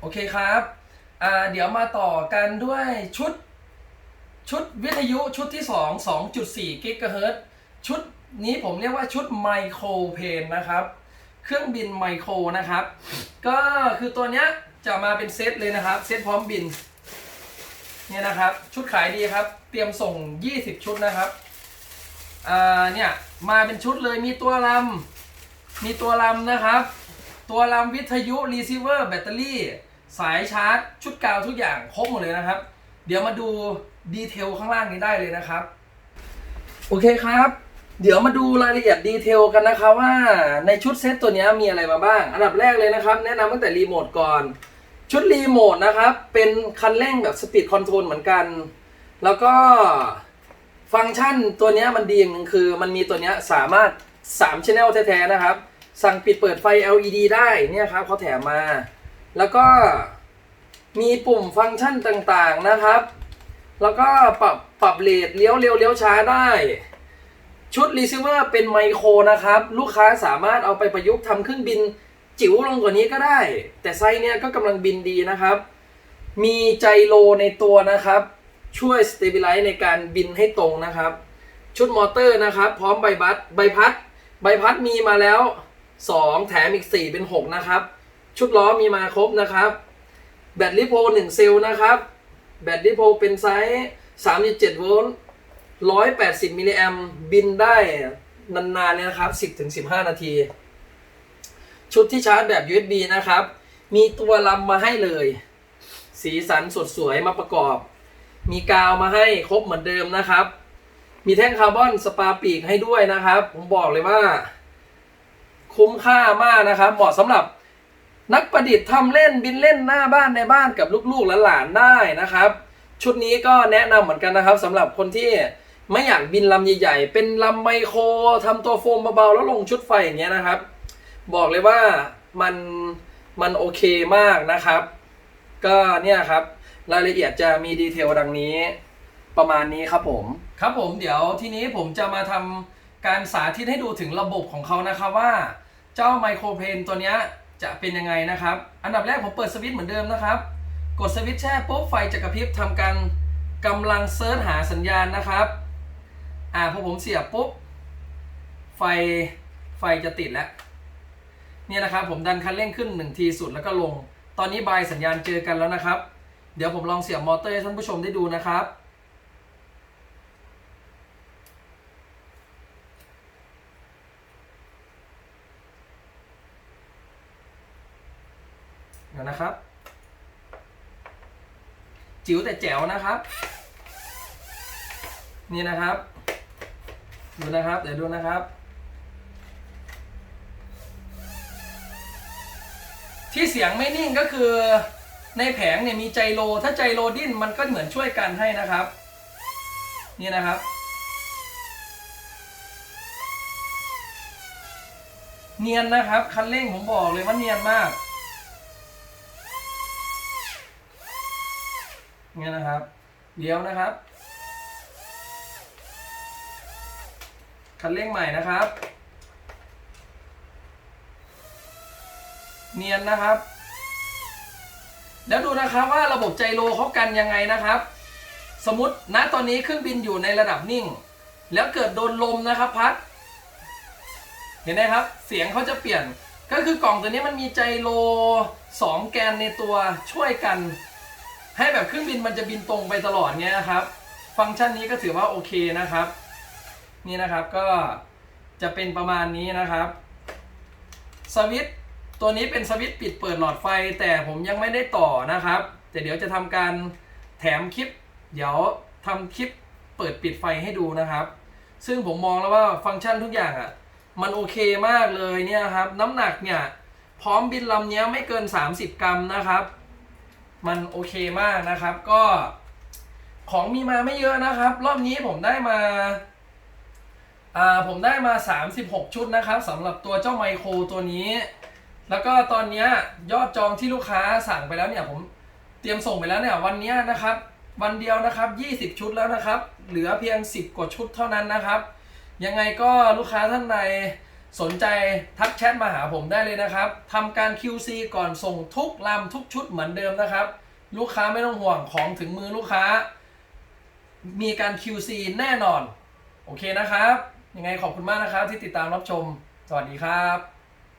โอเคครับอ่าเดี๋ยวมาต่อกันด้วยชุดชุดวิทยุชุดที่ 2 2.4กิกะเฮิรตชุดนี้ผมเรียกว่าชุดไมโครเพนนะครับ เครื่องบินไมโครนะครับ ก็คือตัวเนี้ยจะมาเป็นเซตเลยนะครับ เซตพร้อมบินเนี่ยนะครับ ชุดขายดีครับ เตรียมส่ง 20 ชุดนะครับอ่าเนี่ยมาเป็นชุดเลยมีตัวลำมีตัวลำนะครับ ตัวลำวิทยุรีเซิเวอร์แบตเตอรี่ สายชาร์จ ชุดกาวทุกอย่างครบหมดเลยนะครับ เดี๋ยวมาดูดีเทลข้างล่างนี้ได้เลยนะครับ โอเคครับ เดี๋ยวมาดูรายละเอียดดีเทลกันนะครับว่าในชุดเซตตัวนี้มีอะไรมาบ้าง อันดับแรกเลยนะครับ แนะนำตั้งแต่รีโมทก่อน ชุดรีโมทนะครับ เป็นคันเร่งแบบสปีดคอนโทรลเหมือนกัน แล้วก็ฟังก์ชันตัวนี้มันดีอย่างหนึ่งคือ มันมีตัวนี้สามารถ3 Channel แท้ๆนะครับ สั่งปิดเปิดไฟ LED ได้เนี่ยครับเขาแถมมา แล้วก็มีปุ่มฟังก์ชันต่างๆนะครับ แล้วก็ปรับปรับเลทเลี้ยวเร็วเลี้ยวช้าได้ ชุดรีเซิเวอร์เป็นไมโครนะครับ ลูกค้าสามารถเอาไปประยุกต์ทำเครื่องบินจิ๋วลงกว่านี้ก็ได้ แต่ไซส์เนี้ยก็กำลังบินดีนะครับ มีไจโรในตัวนะครับ ช่วยสเต b ิไลซ์ในการบินให้ตรงนะครับ ชุดมอเตอร์นะครับ พร้อมใบพัดใบพัด ใบพัดมีมาแล้ว 2 แถมอีก 4 เป็น 6 นะครับ ชุดล้อมีมาครบนะครับ แบตลิโพ1เซลล์นะครับ แบตลิโพเป็นไซส์3.7โวลต์180มิลลิแอมบินได้นานๆเลยนะครับ 10-15 นาที ชุดที่ชาร์จแบบ USB นะครับ มีตัวลำมาให้เลย สีสันสดสวยมาประกอบ มีกาวมาให้ครบเหมือนเดิมนะครับ มีแท่งคาร์บอนสปาปีกให้ด้วยนะครับ ผมบอกเลยว่า คุ้มค่ามากนะครับ เหมาะสำหรับ นักประดิษฐ์ทำเล่นบินเล่นหน้าบ้านในบ้านกับลูกๆและหลานได้นะครับ ชุดนี้ก็แนะนำเหมือนกันนะครับสำหรับคนที่ไม่อยากบินลำใหญ่ ๆ เป็นลำไมโครทำตัวโฟมเบาๆแล้วลงชุดไฟอย่างเงี้ยนะครับ บอกเลยว่ามันมันโอเคมากนะครับ ก็เนี่ยครับรายละเอียดจะมีดีเทลดังนี้ ประมาณนี้ครับผม ครับผมเดี๋ยวทีนี้ผมจะมาทำการสาธิตให้ดูถึงระบบของเขานะครับว่า เจ้าไมโครเพนตัวเนี้ย จะเป็นยังไงนะครับ อันดับแรกผมเปิดสวิตช์เหมือนเดิมนะครับ กดสวิตช์แช่ปุ๊บไฟจะกระพริบทำการกำลังเซิร์ชหาสัญญาณนะครับ อ่าพอผมเสียบปุ๊บ ไฟไฟจะติดแล้ว เนี่ยนะครับผมดันคันเร่งขึ้นหนึ่งทีสุดแล้วก็ลง ตอนนี้บายสัญญาณเจอกันแล้วนะครับ เดี๋ยวผมลองเสียบมอเตอร์ให้ท่านผู้ชมได้ดูนะครับ เดี๋ยว นะครับ จิ๋วแต่แจ๋วนะครับ นี่นะครับ ดูนะครับ เดี๋ยวดูนะครับ ที่เสียงไม่นิ่งก็คือในแผงเนี่ยมีไจโรถ้าไจโรดิ้นมันก็เหมือนช่วยกันให้นะครับ นี่นะครับ เนียนนะครับ คันเร่งผมบอกเลยว่าเนียนมาก เนี่ยนะครับเลี้ยวนะครับคันเร่งใหม่นะครับ เนียนนะครับ แล้วดูนะครับว่าระบบไจโรเขากันยังไงนะครับ สมมติณตอนนี้เครื่องบินอยู่ในระดับนิ่ง แล้วเกิดโดนลมนะครับพัด เห็นไหมครับ เสียงเขาจะเปลี่ยนก็คือกล่องตัวนี้มันมีไจโร2แกนในตัวช่วยกัน ให้แบบเครื่องบินมันจะบินตรงไปตลอดเงี้ยนะครับ ฟังก์ชันนี้ก็ถือว่าโอเคนะครับ นี่นะครับก็จะเป็นประมาณนี้นะครับ สวิตตัวนี้เป็นสวิตปิดเปิดหลอดไฟ แต่ผมยังไม่ได้ต่อนะครับ แต่เดี๋ยวจะทำการแถมคลิป เดี๋ยวทำคลิปเปิดปิดไฟให้ดูนะครับ ซึ่งผมมองแล้วว่าฟังก์ชันทุกอย่างอะมันโอเคมากเลยเนี่ยครับ น้ำหนักเนี่ย พร้อมบินลำเนี้ยไม่เกิน 30 กรัมนะครับ มันโอเคมากนะครับ ก็ของมีมาไม่เยอะนะครับ รอบนี้ผมได้มาอ่าผมได้มา 36 ชุดนะครับสำหรับตัวเจ้าไมโครตัวนี้ แล้วก็ตอนนี้ยอดจองที่ลูกค้าสั่งไปแล้วเนี่ยผมเตรียมส่งไปแล้วเนี่ยวันนี้นะครับ วันเดียวนะครับ 20 ชุดแล้วนะครับ เหลือเพียง 10 กว่าชุดเท่านั้นนะครับ ยังไงก็ลูกค้าท่านใด สนใจทักแชทมาหาผมได้เลยนะครับทำการ QC ก่อนส่งทุกลำทุกชุดเหมือนเดิมนะครับ ลูกค้าไม่ต้องห่วงของถึงมือลูกค้า มีการ QC แน่นอน โอเคนะครับ ยังไงขอบคุณมากนะครับที่ติดตามรับชม สวัสดีครับ